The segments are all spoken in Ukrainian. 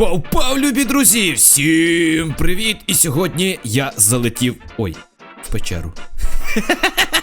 Пау-пау, любі друзі! Всім привіт! І сьогодні я залетів. Ой, в печеру.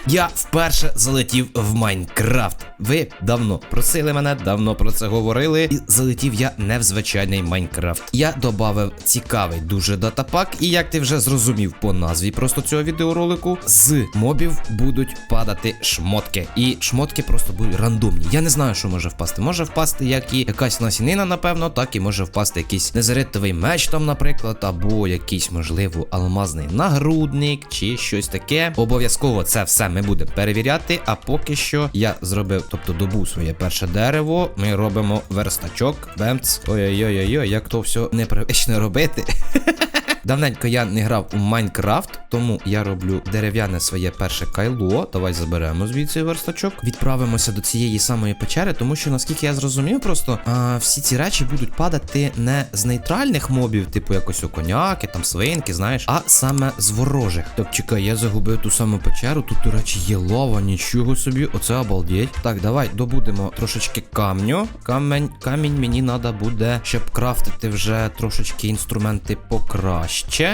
Я вперше залетів в Майнкрафт. Ви давно просили мене, давно про це говорили. І залетів я не в звичайний Майнкрафт. Я додав цікавий дуже датапак, і як ти вже зрозумів по назві просто цього відеоролику, з мобів будуть падати шмотки. І шмотки просто будуть рандомні. Я не знаю, що може впасти. Може впасти як і якась насінина, напевно, так і може впасти якийсь незаритовий меч, там, наприклад, або якийсь, можливо, алмазний нагрудник чи щось таке. Обов'язково це все ми будемо перевіряти. А поки що я зробив, тобто добу своє перше дерево. Ми робимо верстачок. Бемц. Ой-ой-ой, як то все непривично робити. Давненько я не грав у Майнкрафт, тому я роблю дерев'яне своє перше кайло. Давай заберемо звідси верстачок. Відправимося до цієї самої печери, тому що наскільки я зрозумів, просто а, всі ці речі будуть падати не з нейтральних мобів, типу якось у коняки, там свинки, знаєш, а саме з ворожих. Так, чекай, я загубив ту саму печеру. Тут, до речі, є лава, нічого собі, оце обалдеть. Так, давай добудемо трошечки камню. Камень, камінь мені треба буде, щоб крафтити вже трошечки інструменти покраще.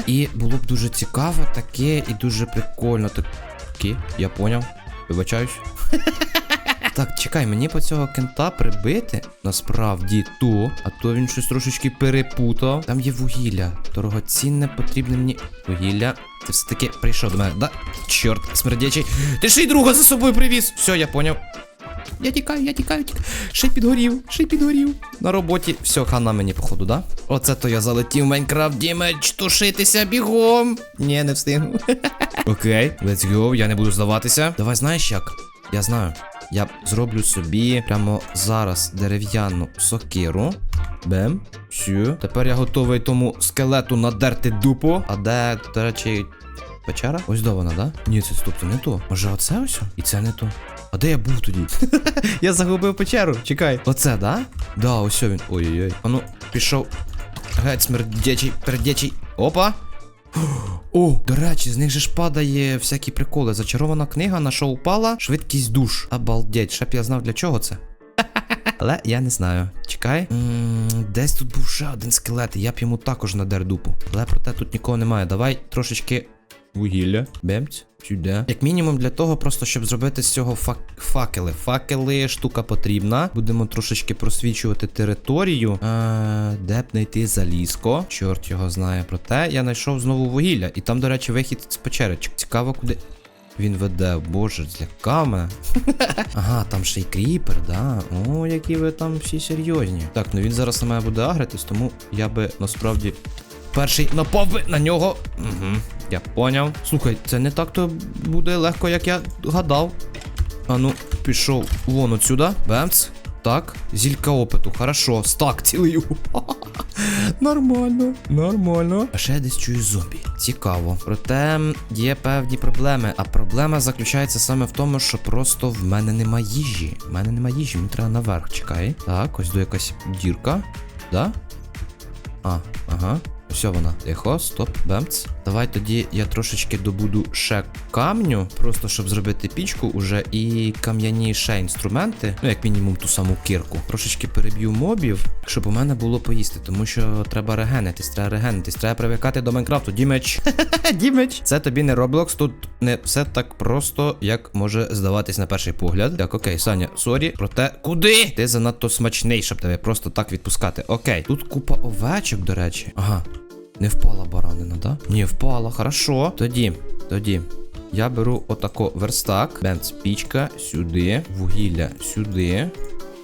І було б дуже цікаво таке і дуже прикольно. Таке, я поняв. Вибачаюсь. Так, чекай, мені по цього кента прибити насправді то, а то він щось трошечки перепутав. Там є вугілля. Дорогоцінне, потрібне мені вугілля. Ти все-таки прийшов до мене, да? Чорт, смердячий. Ти ще й друга за собою привіз. Все, я поняв. Я тікаю, я тікаю, тікаю. Ще й підгорів, ще й підгорів. На роботі. Все, хана мені, походу, да? Оце то я залетів в Майнкрафт Дімедж, тушитися бігом. Ні, не встигну. Окей, let's go, я не буду здаватися. Давай знаєш як? Я знаю. Я зроблю собі прямо зараз дерев'яну сокиру. Бем. Все. Тепер я готовий тому скелету надерти дупу. А де, до речі, печера? Ось до вона, да? Ні, це стоп, це не то. Може, оце ось? І це не то. А де я був тоді? я загубив печеру. Чекай. Оце, да? Да, ось він. Ой-ой-ой. А ну, пішов. Геть, смердячий, пердячий. Опа. О, до речі, з них же ж падає всякі приколи. Зачарована книга, на що упала, швидкість душ. Обалдеть, ще б я знав для чого це. Але я не знаю. Чекай. М, Десь тут був ще один скелет, і я б йому також надер дупу. Але проте тут нікого немає. Давай трошечки вугілля. Бемць. Сюди. Як мінімум для того, просто щоб зробити з цього фак... факели. Факели штука потрібна. Будемо трошечки просвічувати територію. Е, де б знайти залізко. Чорт його знає. Проте я знайшов знову вугілля. І там, до речі, вихід з печери. Цікаво, куди. Він веде, боже, злякав мене. Ага, там ще й кріпер, да. О, які ви там всі серйозні. Так, ну він зараз на мене буде агритись, тому я би насправді перший напав на нього. Угу, я поняв. Слухай, це не так то буде легко, як я гадав. А ну, пішов вон отсюда. Бемц. Так, зілька опиту, хорошо, стак цілий. Нормально, нормально. А ще я десь чую зомбі. Цікаво. Проте є певні проблеми. А проблема заключається саме в тому, що просто в мене нема їжі. В мене нема їжі, мені треба наверх. Чекай. Так, ось до якась дірка. Да? А, ага. Все вона. Тихо, стоп, бемц. Давай тоді я трошечки добуду ще камню, просто щоб зробити пічку уже і кам'яні ще інструменти. Ну, як мінімум, ту саму кирку. Трошечки переб'ю мобів, щоб у мене було поїсти, тому що треба регенитись, треба регенитись, треба привикати до Майнкрафту. Дімеч. Дімеч. Це тобі не Roblox, тут не все так просто, як може здаватись на перший погляд. Так, окей, Саня, сорі. Проте куди? Ти занадто смачний, щоб тебе просто так відпускати. Окей, тут купа овечок, до речі. Ага. Не впала баранина, да? Ні, впала, хорошо. Тоді, тоді. Я беру отако верстак. Бенц, пічка сюди, вугілля сюди.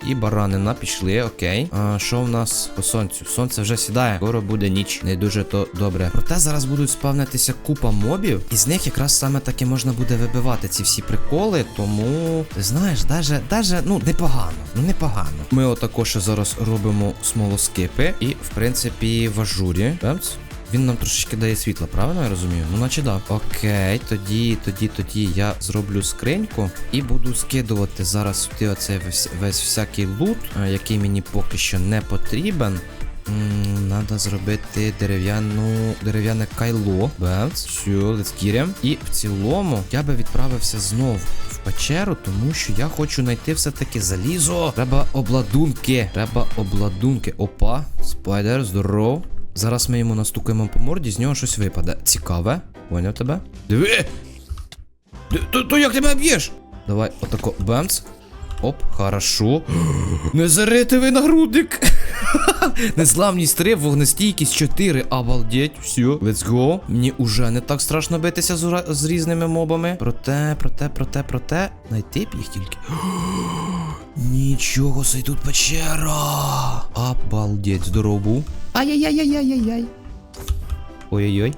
І баранина пішли, окей. А що в нас по сонцю? Сонце вже сідає. Скоро буде ніч. Не дуже то добре. Проте зараз будуть спавнитися купа мобів, і з них якраз саме таки можна буде вибивати ці всі приколи. Тому ти знаєш, даже, даже, ну непогано. Ну непогано. Ми отако ще зараз робимо смолоскипи. І, в принципі, в ажурі. Бемц. Він нам трошечки дає світла, правильно я розумію? Ну, наче да. Окей, тоді, тоді, тоді я зроблю скриньку і буду скидувати зараз сюди оцей весь, весь всякий лут, е, який мені поки що не потрібен. Надо зробити дерев'яну дерев'яне кайло. Бемц. Все, let's get. І в цілому я би відправився знов в печеру, тому що я хочу знайти все-таки залізо. Треба обладунки. Треба обладунки. Опа, спайдер, здоров. Зараз ми йому настукаємо по морді, з нього щось випаде. Цікаве. Поняв тебе? Диви! То, як ти мене б'єш? Давай, отако, бемц. Оп, хорошо. Незаритовий нагрудник. Незламність 3, вогнестійкість 4. Обалдеть, все, let's go. Мені уже не так страшно битися з, з різними мобами. Проте, проте, проте, проте. Найти б їх тільки. Нічого собі тут печера. Обалдеть, здоров був. Ай-яй-яй-яй-яй-яй. Ой-ой-ой.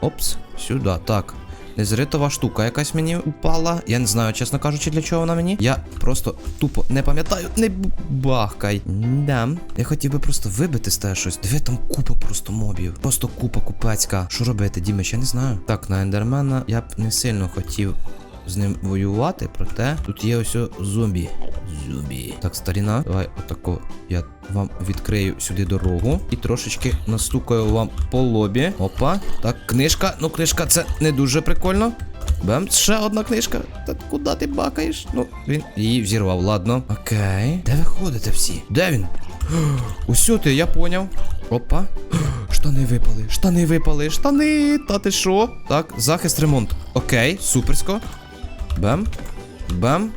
Опс, сюди, так. Незритова штука якась мені упала. Я не знаю, чесно кажучи, для чого вона мені. Я просто тупо не пам'ятаю. Не бахкай. Да. Я хотів би просто вибити з те щось. Диви, там купа просто мобів. Просто купа купецька. Що робити, Дімич, я не знаю. Так, на ендермена я б не сильно хотів з ним воювати, проте тут є ось зомбі. Зомбі. Так, старіна, давай отако я вам відкрию сюди дорогу і трошечки настукаю вам по лобі. Опа. Так, книжка. Ну, книжка це не дуже прикольно. Бем, ще одна книжка. Та куди ти бакаєш? Ну, він її взірвав, ладно. Окей. Де ви ходите всі? Де він? Усю ти, я поняв. Опа. Штани випали, штани випали, штани. Та ти що? Так, захист ремонт. Окей, суперсько. Бем. Бем.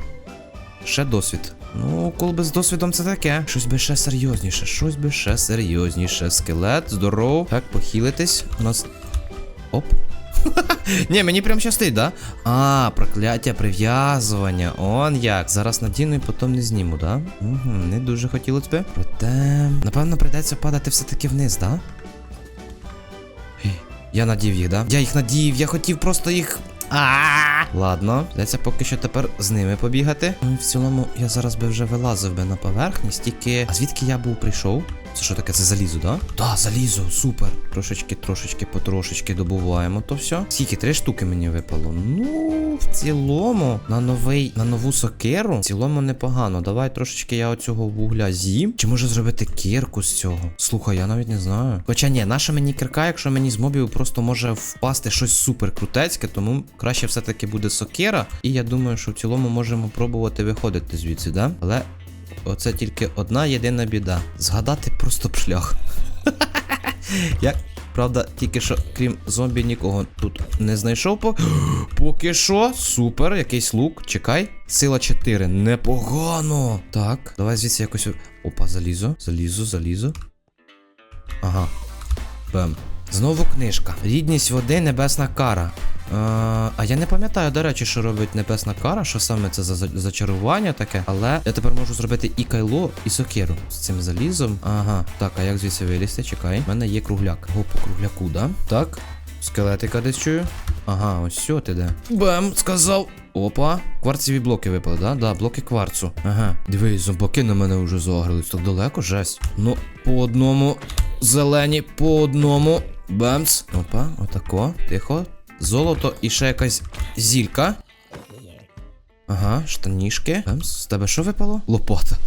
Ще досвід. Ну, коли би з досвідом це таке. Щось би ще серйозніше, щось би ще серйозніше. Скелет, здоров. Так, похилитись. У нас. Оп. Ні, мені прям щастить, да? А, прокляття прив'язування. Он як. Зараз надіну і потім не зніму, да? Угу, не дуже хотілося би. Проте. Напевно, прийдеться падати все-таки вниз, да? Я надів їх, да? Я їх надів, я хотів просто їх. А. Ладно, придеться поки що тепер з ними побігати. Ну, і в цілому я зараз би вже вилазив би на поверхність, тільки. А звідки я був прийшов? Це що таке? Це залізо, да? Да, залізо, супер. Трошечки, трошечки, потрошечки добуваємо то все. Скільки? Три штуки мені випало. Ну, в цілому, на новий, на нову сокеру, в цілому непогано. Давай трошечки я оцього вугля з'їм. Чи може зробити кірку з цього? Слухай, я навіть не знаю. Хоча ні, наша мені кірка, якщо мені з мобів просто може впасти щось супер крутецьке, тому краще все-таки буде сокера. І я думаю, що в цілому можемо пробувати виходити звідси, да? Але Оце тільки одна єдина біда. Згадати просто шлях. Я, правда, тільки що, крім зомбі, нікого тут не знайшов. По... Поки що, супер, якийсь лук. Чекай. Сила 4. Непогано. Так, давай звідси якось. Опа, залізо, залізо, залізо. Ага. Бем. Знову книжка. Рідність води, небесна кара. А, а я не пам'ятаю, до речі, що робить небесна кара, що саме це за за- зачарування таке. Але я тепер можу зробити і кайло, і сокиру з цим залізом. Ага, так, а як звідси вилізти? Чекай. У мене є кругляк. Го по кругляку, да? Так. Скелетика десь чую. Ага, ось що ти де. Бем, сказав. Опа, кварцеві блоки випали, да? Да, блоки кварцу. Ага. Дивись, зомбаки на мене вже загрились. Так далеко, жесть. Ну, по одному. Зелені, по одному. Бемц. Опа, отако. Тихо. Золото і ще якась зілька. Ага, штанішки. Бемц, з тебе що випало? Лопата.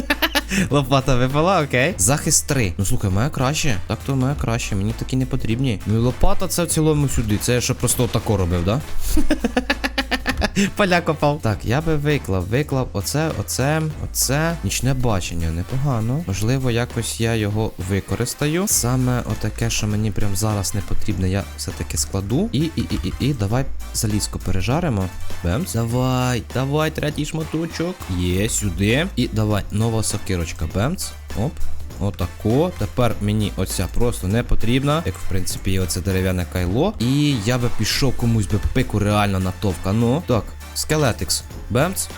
Лопата випала, окей. Захист 3. Ну слухай, моя краще. Так то моя краще, мені такі не потрібні. Ну і лопата це в цілому сюди. Це я ще просто отако робив, да? Поля копав. Так, я би виклав, виклав оце, оце, оце. Нічне бачення, непогано. Можливо, якось я його використаю. Саме отаке, що мені прям зараз не потрібне, я все-таки складу. І, і, і, і, і давай залізко пережаримо. Бемс. Давай, давай, третій шматочок. Є, сюди. І давай, нова сокирочка. Бемц. Оп. Отако. Тепер мені оця просто не потрібна. Як в принципі є оце дерев'яне кайло. І я би пішов комусь би пику реально натовка. Ну. Так, скелетикс. Бемц.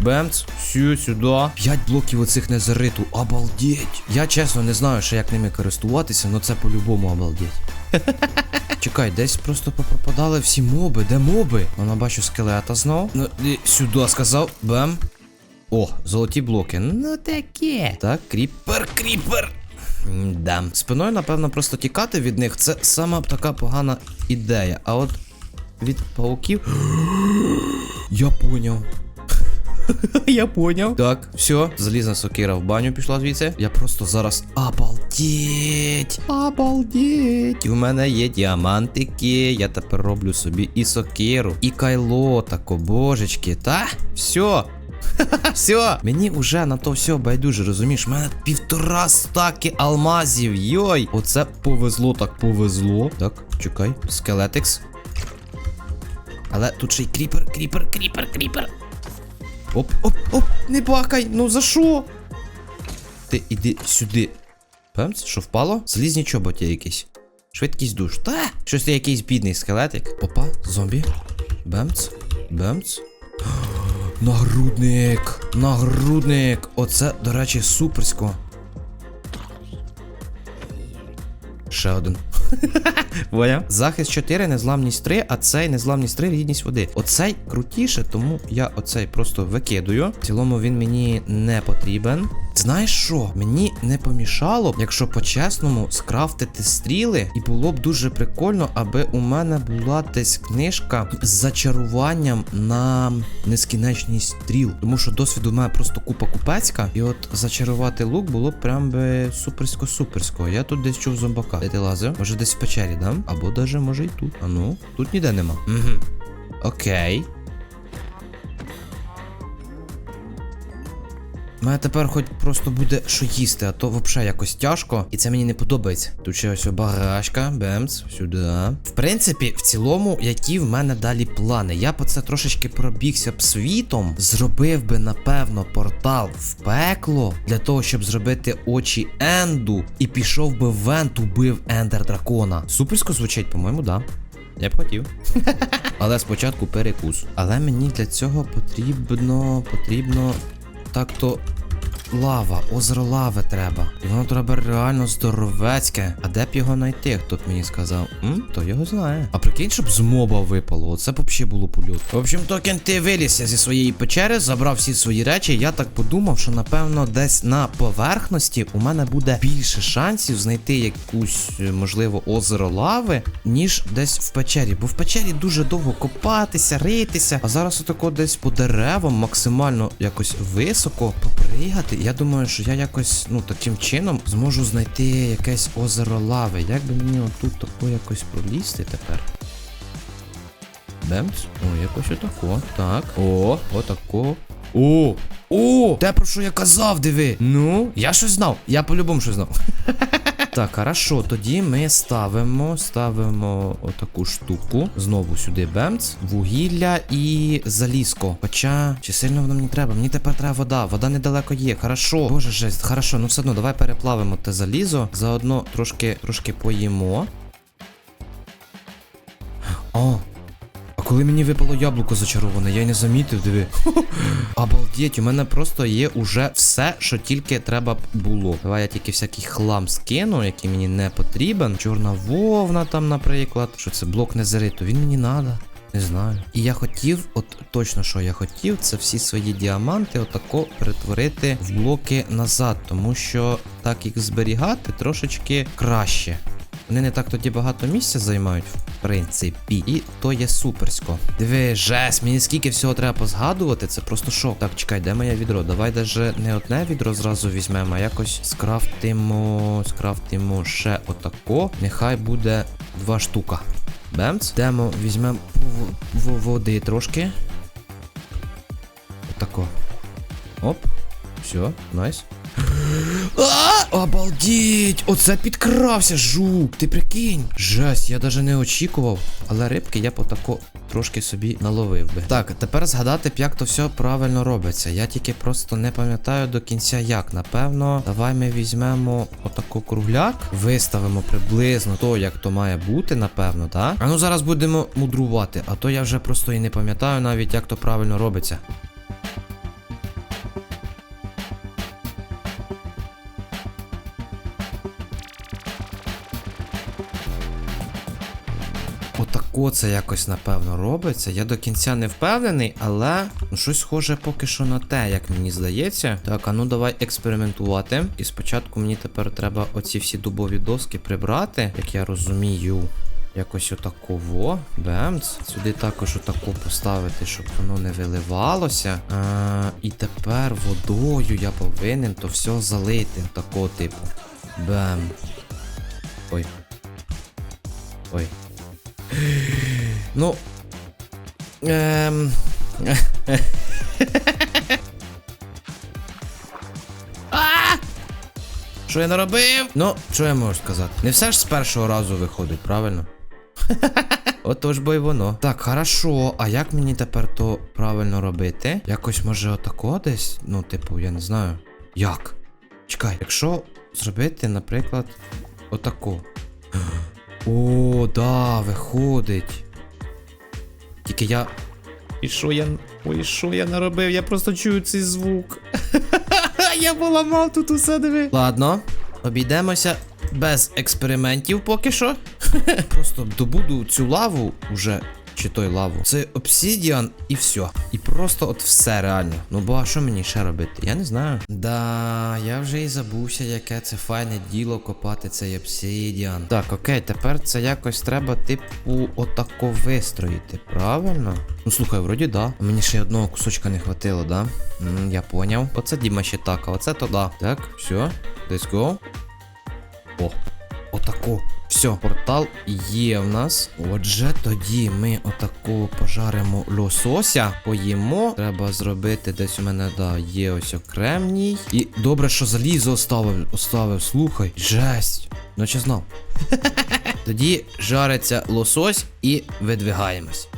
Бемц, сю, сюди. П'ять блоків оцих незариту. Обалдеть. Я чесно не знаю, ще як ними користуватися, але це по-любому обалдеть. Чекай, десь просто попропадали всі моби. Де моби? Вона бачу скелета знов. Ну, і сюди сказав. Бем. О, золоті блоки. Ну таке. Так, кріпер, кріпер. Да. Спиною, напевно, просто тікати від них це сама така погана ідея. А от від пауків. Я поняв. Я поняв. Так, все, залізна сокира в баню пішла звідси. Я просто зараз. Обалдеть! Обалдеть! У мене є діамантики. Я тепер роблю собі і сокиру, і кайло, тако, божечки. Та? Все. Все, мені вже на то все байдуже, розумієш? У мене півтора стаки алмазів. Йой! Оце повезло, так повезло. Так, чекай, скелетикс. Але тут ще й кріпер, кріпер, кріпер, кріпер. Оп, оп, оп, не бахай, ну за що? Ти іди сюди. Пемц, що впало? Залізні чоботі якісь. Швидкість душ. Та! Щось ти якийсь бідний скелетик. Опа, зомбі. Бемц. Бемц. Нагрудник! Нагрудник! Оце, до речі, суперсько. Ще один. Воля. Захист 4, незламність 3, а цей незламність 3, рідність води. Оцей крутіше, тому я оцей просто викидую. В цілому він мені не потрібен. Знаєш що? Мені не помішало, якщо по-чесному скрафтити стріли, і було б дуже прикольно, аби у мене була десь книжка з зачаруванням на нескінченність стріл. Тому що досвіду в мене просто купа купецька, і от зачарувати лук було б прям би суперсько-суперсько. Я тут десь чув зомбака. Де ти лазив? Може десь в печері, да? Або даже може і тут. А ну, тут ніде нема. Угу. Окей. У мене тепер хоч просто буде що їсти, а то взагалі якось тяжко, і це мені не подобається. Тут ще ось багажка, бемс, сюди. В принципі, в цілому, які в мене далі плани. Я по це трошечки пробігся б світом, зробив би, напевно, портал в пекло для того, щоб зробити очі Енду, і пішов би в Енд, убив Ендер Дракона. Суперсько звучить, по-моєму, да. Я б хотів. Але спочатку перекус. Але мені для цього потрібно. потрібно. Так то лава, озеро лави треба. І воно треба реально здоровецьке. А де б його знайти, хто б мені сказав? М? То його знає. А прикинь, щоб з моба випало. Оце б взагалі було польот. В общем, токен ти вилізся зі своєї печери, забрав всі свої речі. Я так подумав, що напевно десь на поверхності у мене буде більше шансів знайти якусь, е, можливо, озеро лави, ніж десь в печері. Бо в печері дуже довго копатися, ритися. А зараз отако десь по деревам максимально якось високо попригати. Я думаю, що я якось, ну, таким чином зможу знайти якесь озеро лави. Як би мені отут тако якось пролізти тепер? Бемс? О, якось отако. Так. О, отако. О! О! Те про що я казав, диви. Ну, я щось знав. Я по-любому щось знав. Так, хорошо, тоді ми ставимо, ставимо отаку штуку. Знову сюди бемц, вугілля і залізко. Хоча, чи сильно воно мені треба? Мені тепер треба вода. Вода недалеко є. Хорошо. Боже жесть, хорошо, ну все одно, давай переплавимо те залізо. Заодно трошки, трошки поїмо. Коли мені випало яблуко зачароване, я й не замітив, диви. Обалдеть, у мене просто є уже все, що тільки треба було. Давай я тільки всякий хлам скину, який мені не потрібен. Чорна вовна там, наприклад. Що це блок незериту, він мені надо. Не знаю. І я хотів, от точно що я хотів, це всі свої діаманти отако перетворити в блоки назад, тому що так їх зберігати трошечки краще. Вони не так тоді багато місця займають, в принципі, і то є суперсько. Диви, жесть, мені скільки всього треба позгадувати, це просто шок. Так, чекай, де моє відро? Давай даже не одне відро зразу візьмемо, а якось скрафтимо, скрафтимо ще отако. Нехай буде два штука. Бемц. Йдемо, візьмемо води трошки. Отако. Оп. Все, найс. Обалдіть! Оце підкрався жук! Ти прикинь? Жесть, я даже не очікував. Але рибки я потако трошки собі наловив би. Так, тепер згадати б, як то все правильно робиться. Я тільки просто не пам'ятаю до кінця як. Напевно, давай ми візьмемо отако кругляк, виставимо приблизно то, як то має бути, напевно, так? А ну зараз будемо мудрувати, а то я вже просто і не пам'ятаю навіть, як то правильно робиться. Отако це якось напевно робиться. Я до кінця не впевнений, але ну, щось схоже поки що на те, як мені здається. Так, а ну давай експериментувати. І спочатку мені тепер треба оці всі дубові доски прибрати, як я розумію. якось отаково. Бемц. Сюди також отако поставити, щоб воно не виливалося. А, і тепер водою я повинен то все залити. Такого типу. Бем. Ой. Ой. Ну. Ем. Що я наробив? Ну, що я можу сказати? Не все ж з першого разу виходить, правильно? Отож бо й воно. Так, хорошо. А як мені тепер то правильно робити? Якось може отако десь? Ну, типу, я не знаю. Як? Чекай, якщо зробити, наприклад, отако. О, да, виходить. Тільки я. І що я. Ой, що я наробив? Я просто чую цей звук. я поламав тут усе диви. Ладно, обійдемося без експериментів поки що. Просто добуду цю лаву уже. Чи лаву. Це обсідіан і все. І просто от все реально. Ну бо а що мені ще робити? Я не знаю. Да, я вже і забувся, яке це файне діло копати цей обсідіан. Так, окей, тепер це якось треба, типу, отако вистроїти, правильно? Ну слухай, вроді да. Мені ще одного кусочка не хватило, да? М, я поняв. Оце Діма ще так, а оце то да. Так, все, let's go. О, отако. Все, портал є в нас. Отже, тоді ми отако пожаримо лосося, поїмо. Треба зробити десь у мене, да, є ось окремній. І добре, що залізо оставив, оставив, слухай. Жесть. Наче знав. Тоді жариться лосось і видвигаємось.